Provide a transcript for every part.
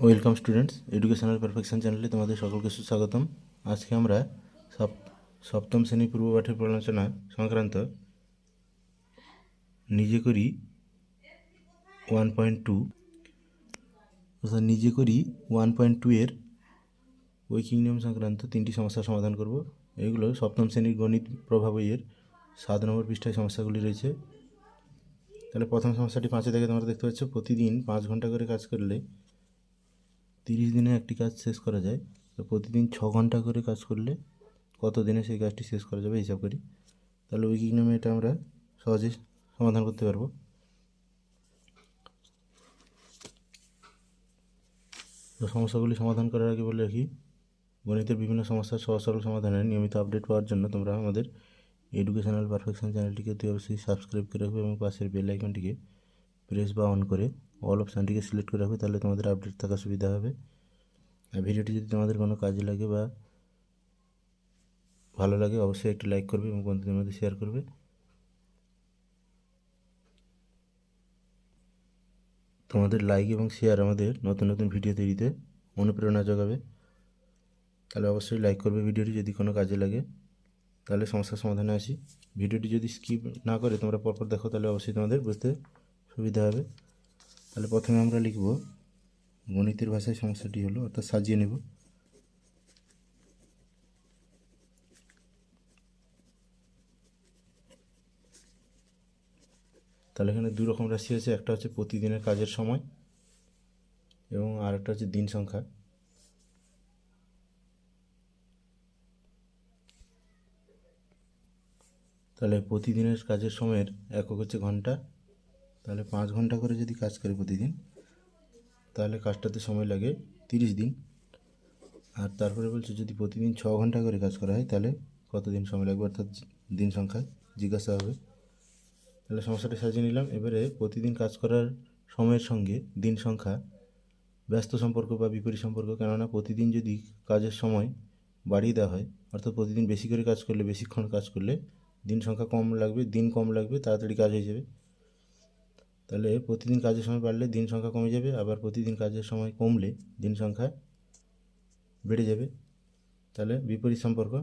Welcome students educational perfection চ্যানেলে তোমাদের সকলকে সুস্বাগতম। আজকে আমরা সপ- সপ্তম শ্রেণি পূর্ব পাঠের প্রলোচনা সংক্রান্ত নিজে করি ওয়ান পয়েন্ট টু অর্থাৎ নিজে করি ওয়ান পয়েন্ট টু এর ঐকিক নিয়ম সংক্রান্ত তিনটি সমস্যার সমাধান করব। এগুলো সপ্তম শ্রেণির গণিত প্রভাব বইয়ের সাত নম্বর পৃষ্ঠায় সমস্যাগুলি রয়েছে। তাহলে প্রথম সমস্যাটি পাঁচে থেকে তোমরা দেখতে পাচ্ছ, প্রতিদিন পাঁচ ঘণ্টা করে কাজ করলে তিরিশ দিনে একটি কাজ শেষ করা যায়। তো প্রতিদিন ছ ঘণ্টা করে কাজ করলে কত দিনে সেই কাজটি শেষ করা যাবে হিসাব করি। তাহলে উইকিক নামে এটা আমরা সহজে সমাধান করতে পারব। তো সমস্যাগুলি সমাধান করার আগে বলে রাখি, গণিতের বিভিন্ন সমস্যার সহজ সরল সমাধানের নিয়মিত আপডেট পাওয়ার জন্য তোমরা আমাদের এডুকেশনাল পারফেকশন চ্যানেলটিকে অতি অবশ্যই সাবস্ক্রাইব করে রাখবে এবং পাশের বেল আইকনটিকে প্রেস বা অন করে অল অপশানটিকে সিলেক্ট করে রাখবে, তাহলে তোমাদের আপডেট থাকা সুবিধা হবে। আর ভিডিওটি যদি তোমাদের কোনো কাজে লাগে বা ভালো লাগে, অবশ্যই একটি লাইক করবে এবং বন্ধুদের মধ্যে শেয়ার করবে। তোমাদের লাইক এবং শেয়ার আমাদের নতুন নতুন ভিডিও তৈরিতে অনুপ্রেরণা যোগাবে। তাহলে অবশ্যই লাইক করবে ভিডিওটি যদি কোনো কাজে লাগে। তাহলে সমস্যার সমাধানে আসি। ভিডিওটি যদি স্কিপ না করে তোমরা পরপর দেখো, তাহলে অবশ্যই তোমাদের বুঝতে সুবিধা হবে। তাহলে প্রথমে আমরা লিখব গণিতের ভাষায় সমস্যাটি হলো, অর্থাৎ সাজিয়ে নেব। তাহলে এখানে দু রকম রাশি আছে, একটা হচ্ছে প্রতিদিনের কাজের সময় এবং আর একটা হচ্ছে দিন সংখ্যা। তাহলে প্রতিদিনের কাজের সময়ের একক হচ্ছে ঘণ্টা তাহলে পাঁচ ঘণ্টা করে যদি কাজ করে প্রতিদিন, তাহলে কাজটাতে সময় লাগে তিরিশ দিন। আর তারপরে বলছে যদি প্রতিদিন ছ ঘণ্টা করে কাজ করা হয়, তাহলে কতদিন সময় লাগবে? অর্থাৎ দিন সংখ্যা জিজ্ঞাসা হবে। তাহলে সমস্যাটা সাজিয়ে নিলাম। এবারে প্রতিদিন কাজ করার সময়ের সঙ্গে দিন সংখ্যা, ব্যস্ত সম্পর্ক বা বিপরীত সম্পর্ক, কেননা প্রতিদিন যদি কাজের সময় বাড়িয়ে দেওয়া হয়, অর্থাৎ প্রতিদিন বেশি করে কাজ করলে, বেশিক্ষণ কাজ করলে দিন সংখ্যা কম লাগবে, দিন কম লাগবে, তাড়াতাড়ি কাজ হয়ে যাবে। তাহলে প্রতিদিন কাজের সময় বাড়লে দিন সংখ্যা কমে যাবে, আবার প্রতিদিন কাজের সময় কমলে দিন সংখ্যা বেড়ে যাবে। তাহলে বিপরীত সম্পর্ক।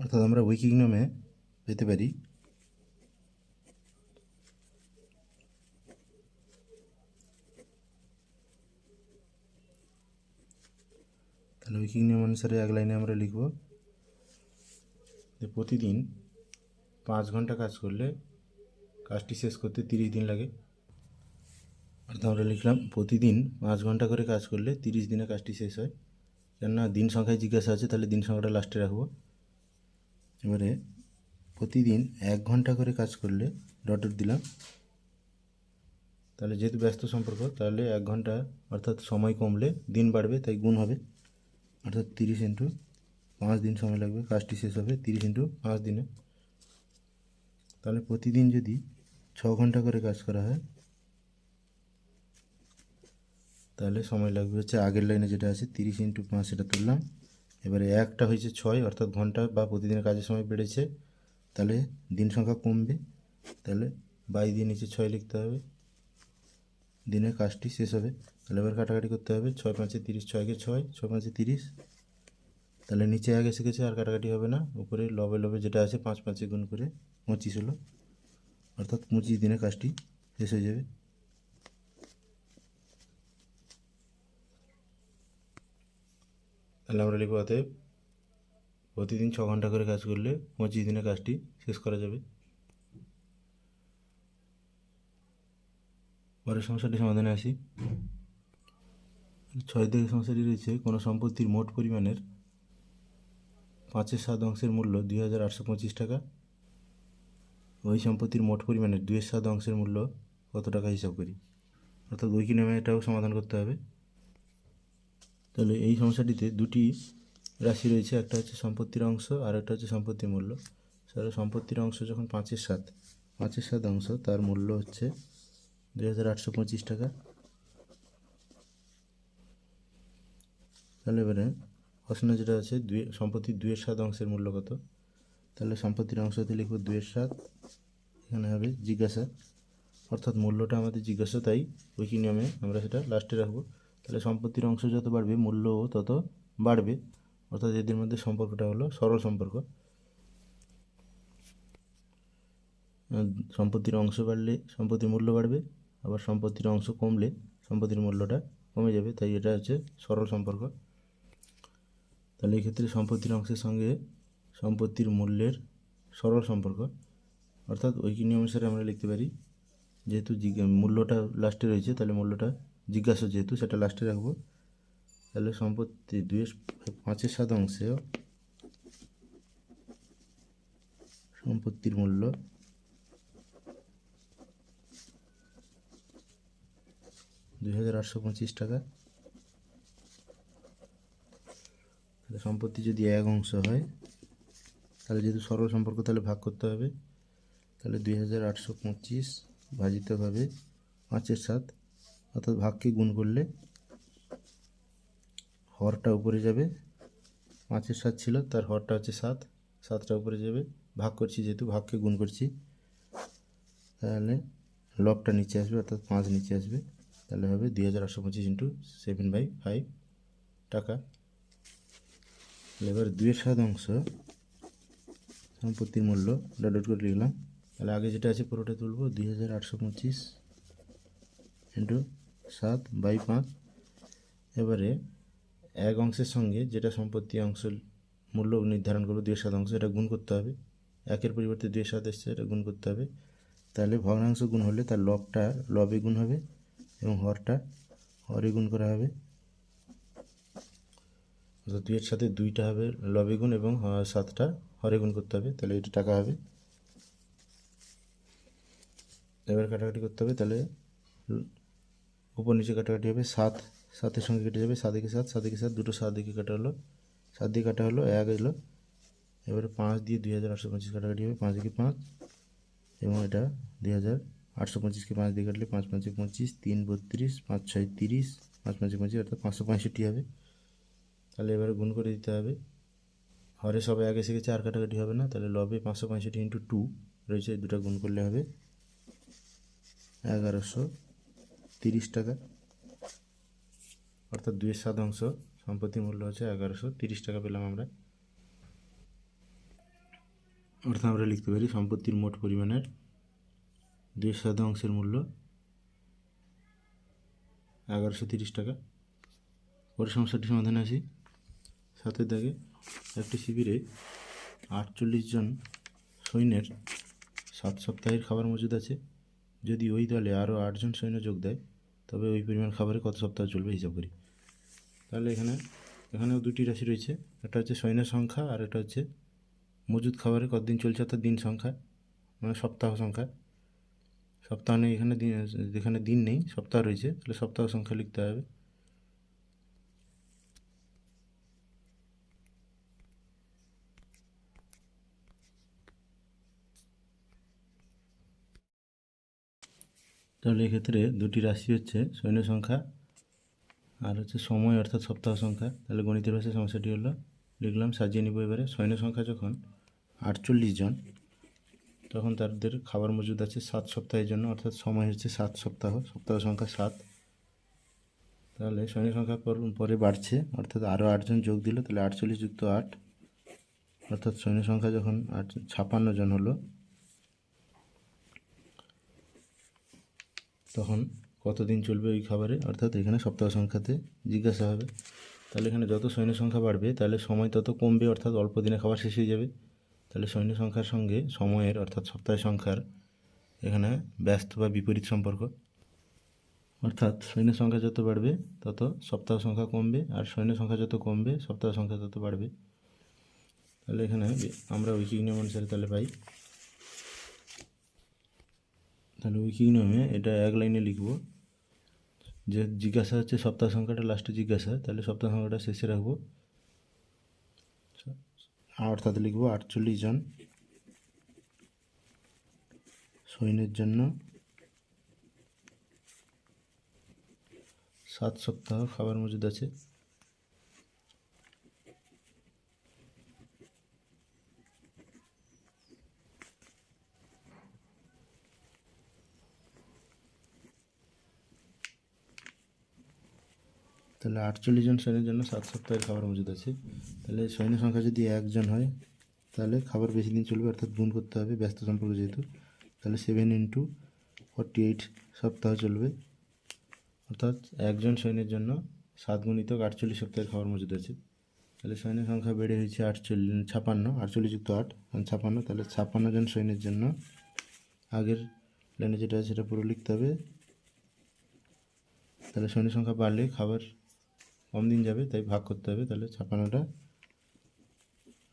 অর্থাৎ আমরা উইকিং নামে পেতে পারি। তাহলে উইকিং নিয়ম অনুসারে এক লাইনে আমরা লিখব। যে প্রতিদিন পাঁচ ঘণ্টা কাজ করলে কাজটি শেষ করতে তিরিশ দিন লাগে। অর্থাৎ আমরা লিখলাম, প্রতিদিন পাঁচ ঘণ্টা করে কাজ করলে তিরিশ দিনে কাজটি শেষ হয়। কেননা দিন সংখ্যায় জিজ্ঞাসা আছে, তাহলে দিন সংখ্যাটা লাস্টে রাখব। এবারে প্রতিদিন এক ঘণ্টা করে কাজ করলে ডট ডট দিলাম। তাহলে যেহেতু ব্যস্ত সম্পর্ক, তাহলে এক ঘণ্টা অর্থাৎ সময় কমলে দিন বাড়বে, তাই গুণ হবে। অর্থাৎ তিরিশ ইন্টু পাঁচ দিন সময় লাগবে, কাজটি শেষ হবে তিরিশ ইন্টু পাঁচ দিনে। তাহলে প্রতিদিন যদি ছ ঘণ্টা করে কাজ করা হয়, তাহলে সময় লাগবে হচ্ছে আগের লাইনে যেটা আছে তিরিশ ইন্টু পাঁচ সেটা তুললাম। এবারে একটা হয়েছে ছয়, অর্থাৎ ঘণ্টা বা প্রতিদিনের কাজের সময় বেড়েছে, তাহলে দিন সংখ্যা কমবে। তাহলে বাই দিয়ে নিচে ছয় লিখতে হবে দিনের কাজটি শেষ হবে। তাহলে এবার কাটাকাটি করতে হবে, ছয় পাঁচে তিরিশ, ছয়কে ছয় ছয় পাঁচে তিরিশ তাহলে নিচে আগে শিখেছে আর কাটাকাটি হবে না। উপরে লবে লবে যেটা আছে পাঁচ পাঁচে গুণ করে পঁচিশ হলো অর্থাৎ পঁচিশ দিনে কাজটি শেষ হয়ে যাবে। তাহলে আমরা লিখব অতএব প্রতিদিন ছ ঘণ্টা করে কাজ করলে পঁচিশ দিনে কাজটি শেষ করা যাবে। পরের সমস্যাটি সমাধানে আসি। ছয় থেকে সমস্যাটি রয়েছে, কোনো সম্পত্তির মোট পরিমাণের পাঁচের সাত অংশের মূল্য দুই হাজার আটশো পঁচিশ টাকা। ওই সম্পত্তির মোট পরিমাণের দুইয়ের সাত অংশের মূল্য কত টাকা হিসাব করি? অর্থাৎ ওই কি নামে এটাও সমাধান করতে হবে। তাহলে এই সমস্যাটিতে দুটি রাশি রয়েছে, একটা হচ্ছে সম্পত্তির অংশ আর একটা হচ্ছে সম্পত্তির মূল্য। তাহলে সম্পত্তির অংশ যখন পাঁচের সাত পাঁচের সাত অংশ, তার মূল্য হচ্ছে দুই হাজার আটশো পঁচিশ টাকা। তাহলে এবারে প্রশ্ন যেটা আছে, দুই সম্পত্তির দুয়ের সাত অংশের মূল্য কত? তাহলে সম্পত্তির অংশতে লিখব দুয়ের সাত, এখানে হবে জিজ্ঞাসা। অর্থাৎ মূল্যটা আমাদের জিজ্ঞাসা, তাই উইকি নিয়মে আমরা সেটা লাস্টে রাখব। তাহলে সম্পত্তির অংশ যত বাড়বে মূল্যও তত বাড়বে। অর্থাৎ এদের মধ্যে সম্পর্কটা হলো সরল সম্পর্ক। সম্পত্তির অংশ বাড়লে সম্পত্তির মূল্য বাড়বে, আবার সম্পত্তির অংশ কমলে সম্পত্তির মূল্যটা কমে যাবে, তাই এটা হচ্ছে সরল সম্পর্ক। তাহলে এক্ষেত্রে সম্পত্তির অংশের সঙ্গে সম্পত্তির মূল্যের সরল সম্পর্ক। অর্থাৎ ঐকিক নিয়ম অনুসারে আমরা লিখতে পারি, যেহেতু মূল্যটা লাস্টে রয়েছে, তাহলে মূল্যটা জিজ্ঞাসা যেহেতু সেটা লাস্টে রাখব। তাহলে সম্পত্তি দুই পাঁচের সাত অংশে সম্পত্তির মূল্য দুই হাজার আটশো পঁচিশ টাকা তাহলে সম্পত্তি যদি এক অংশ হয়, তাহলে যেহেতু সরল সম্পর্ক, তাহলে ভাগ করতে হবে। তাহলে দুই হাজার আটশো পঁচিশ ভাজিত হবে পাঁচের সাত, অর্থাৎ ভাগকে গুণ করলে হরটা উপরে যাবে। পাঁচের সাত ছিল, তার হরটা হচ্ছে সাত, সাতটা উপরে যাবে। ভাগ করছি যেহেতু, ভাগকে গুণ করছি। তাহলে লবটা নিচে আসবে, অর্থাৎ পাঁচ নিচে আসবে। তাহলে হবে দুই হাজার আটশো পঁচিশ ইন্টু সেভেন বাই ফাইভ টাকা। এবার দুইয়ের সাত অংশ সম্পত্তির মূল্য ডট ডট করে লিখলাম। তাহলে আগে যেটা আছে পুরোটা তুলব, দুই হাজার আটশো পঁচিশ ইন্টু সাত বাই পাঁচ। এবারে এক অংশের সঙ্গে যেটা সম্পত্তি অংশ মূল্য নির্ধারণ করব দুই শতাংশ এটা গুণ করতে হবে। একের পরিবর্তে দুই সাত এসছে, এটা গুণ করতে হবে। তাহলে ভগ্নাংশ গুণ হলে তার লবটা, লবে গুণ হবে এবং হরটা, হরে গুণ করা হবে। অর্থাৎ দুইয়ের সাথে দুইটা হবে লবে গুণ এবং সাতটা হরে গুণ করতে হবে, তাহলে এটা টাকা হবে। এবার কাটাকাটি করতে হবে, তাহলে উপর নিচে কাটাকাটি হবে সাত। সাতের সঙ্গে কেটে যাবে, সাত দিকে সাত সাত দিকে সাত, দুটো সাত দিকে কাটা হলো। সাত দিকে কাটা হলো, এক এলো। এবারে পাঁচ দিয়ে দুই হাজার আটশো পঁচিশ কাটাকাটি হবে, পাঁচ দিকে পাঁচ। এবং এটা দুই হাজার আটশো পঁচিশকে পাঁচ দিয়ে কাটলে পাঁচ পাঁচে পঁচিশ, তিন বত্রিশ, পাঁচ ছয় তিরিশ, পাঁচ পাঁচে পঁচিশ, অর্থাৎ পাঁচশো পঁয়ষট্টি হবে। তাহলে এবারে গুণ করে দিতে হবে। হরে সবাই আগে শিখেছে, আর কাটাকাটি হবে না, তাহলে লবে পাঁচশো পঁয়ষট্টি ইন্টু টু রয়েছে দুটো গুণ করলে হবে এগারোশো তিরিশ টাকা। অর্থাৎ দুইয়ের শতাংশ সম্পত্তির মূল্য হচ্ছে এগারোশো তিরিশ টাকা পেলাম আমরা। অর্থাৎ আমরা লিখতে পারি সম্পত্তির মোট পরিমাণের দুই শতাংশের মূল্য এগারোশো তিরিশ টাকা। পরের সমস্যাটি সমাধানে আসি। সাথের দাগে একটি শিবিরে আটচল্লিশ জন সৈন্যের সাত সপ্তাহের খাবার মজুদ আছে। যদি ওই দলে আরও আটজন সৈন্য যোগ দেয়, তবে ওই পরিমাণ খাবারে কত সপ্তাহ চলবে হিসাব করি। তাহলে এখানে, এখানেও দুটি রাশি রয়েছে। একটা হচ্ছে সৈন্য সংখ্যা আর একটা হচ্ছে মজুদ খাবারে কতদিন চলছে অর্থাৎ দিন সংখ্যা মানে সপ্তাহ সংখ্যা। সপ্তাহ নেই, এখানে দিন যেখানে দিন নেই, সপ্তাহ রয়েছে। তাহলে সপ্তাহ সংখ্যা লিখতে হবে। তাহলে এক্ষেত্রে দুটি রাশি হচ্ছে সৈন্য সংখ্যা আর হচ্ছে সময় অর্থাৎ সপ্তাহ সংখ্যা। তাহলে গণিতের ভাষায় সমস্যাটি হলো, লিখলাম সাজিয়ে নিব এবারে। সৈন্য সংখ্যা যখন আটচল্লিশ জন, তখন তাদের খাবার মজুদ আছে সাত সপ্তাহের জন্য, অর্থাৎ সময় হচ্ছে সাত সপ্তাহ সপ্তাহ সংখ্যা সাত। তাহলে সৈন্য সংখ্যা পর বাড়ছে, অর্থাৎ আরও আটজন যোগ দিল, তাহলে আটচল্লিশ যুক্ত আট। অর্থাৎ সৈন্য সংখ্যা যখন আট, ছাপান্ন জন হলো তখন কতদিন চলবে ওই খাবারে? অর্থাৎ এখানে সপ্তাহ সংখ্যাতে জিজ্ঞাসা হবে। তাহলে এখানে যত সৈন্য সংখ্যা বাড়বে, তাহলে সময় তত কমবে, অর্থাৎ অল্প দিনে খাবার শেষ হয়ে যাবে। তাহলে সৈন্য সংখ্যার সঙ্গে সময়ের, অর্থাৎ সপ্তাহ সংখ্যার এখানে ব্যস্ত বা বিপরীত সম্পর্ক। অর্থাৎ সৈন্য সংখ্যা যত বাড়বে, তত সপ্তাহ সংখ্যা কমবে, আর সৈন্য সংখ্যা যত কমবে, সপ্তাহ সংখ্যা তত বাড়বে। তাহলে এখানে আমরা ঐকিক নিয়ম অনুসারে তাহলে পাই তাহলে ঐকিক নিয়মে এটা এক লাইনে লিখব। যে জিজ্ঞাসা হচ্ছে সপ্তাহ সংখ্যাটা লাস্টে জিজ্ঞাসা, তাহলে সপ্তাহ সংখ্যাটা শেষে রাখব। অর্থাৎ লিখব আটচল্লিশ জন। সৈন্যের জন্য সাত সপ্তাহ খাবার মজুদ আছে। তাহলে আটচল্লিশ জন সৈন্যের জন্য সাত সপ্তাহের খাবার মজুদ আছে। তাহলে সৈন্য সংখ্যা যদি একজন হয়, তাহলে খাবার বেশি দিন চলবে, অর্থাৎ গুণ করতে হবে ব্যস্ত সম্পর্ক যেহেতু। তাহলে সেভেন ইন্টু ফর্টি এইট সপ্তাহ চলবে। অর্থাৎ একজন সৈন্যের জন্য সাত গুণিতক আটচল্লিশ সপ্তাহের খাবার মজুদ আছে। তাহলে সৈন্যের সংখ্যা বেড়ে হয়েছে আটচল্লিশ, ছাপান্ন, আটচল্লিশ যুক্ত আট ছাপান্ন। তাহলে ছাপান্ন জন সৈন্যের জন্য আগের লাইনে যেটা আছে, সেটা পুরো লিখতে হবে। তাহলে সৈন্য সংখ্যা বাড়লে খাবার কম দিন যাবে, তাই ভাগ করতে হবে, তাহলে ছাপান্নটা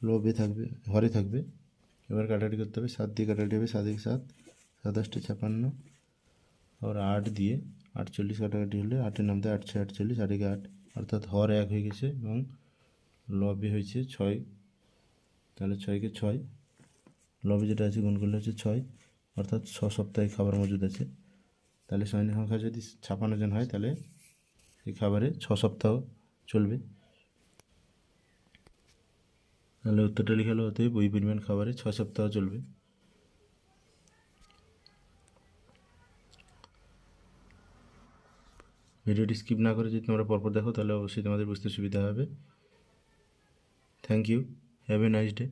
লোভে থাকবে, ঘরে থাকবে। এবার কাটাকাটি করতে হবে, সাত দিয়ে কাটাকাটি হবে, সাত এক সাত, সাতাশটা ছাপান্ন আবার আট দিয়ে আটচল্লিশ কাটাকাটি হলে আটের নামতে আট ছয় আটচল্লিশ, আট আট, অর্থাৎ হর এক হয়ে গেছে এবং লবে হয়েছে ছয়, তাহলে ছয়কে ছয়, লবে যেটা আছে গুণ করলে হচ্ছে ছয়, অর্থাৎ ছ সপ্তাহে খাবার মজুদ আছে। তাহলে সৈন্য সংখ্যা যদি ছাপান্ন জন হয়, তাহলে এই খাবারে ছ সপ্তাহ চলবে। তাহলে উত্তরটা লিখে হলো অতএব ওই পরিমাণ খাবারে ছ সপ্তাহ চলবে। ভিডিওটি স্কিপ না করে যদি তোমরা পরপর দেখো, তাহলে অবশ্যই তোমাদের বুঝতে সুবিধা হবে। Thank you, have a nice day.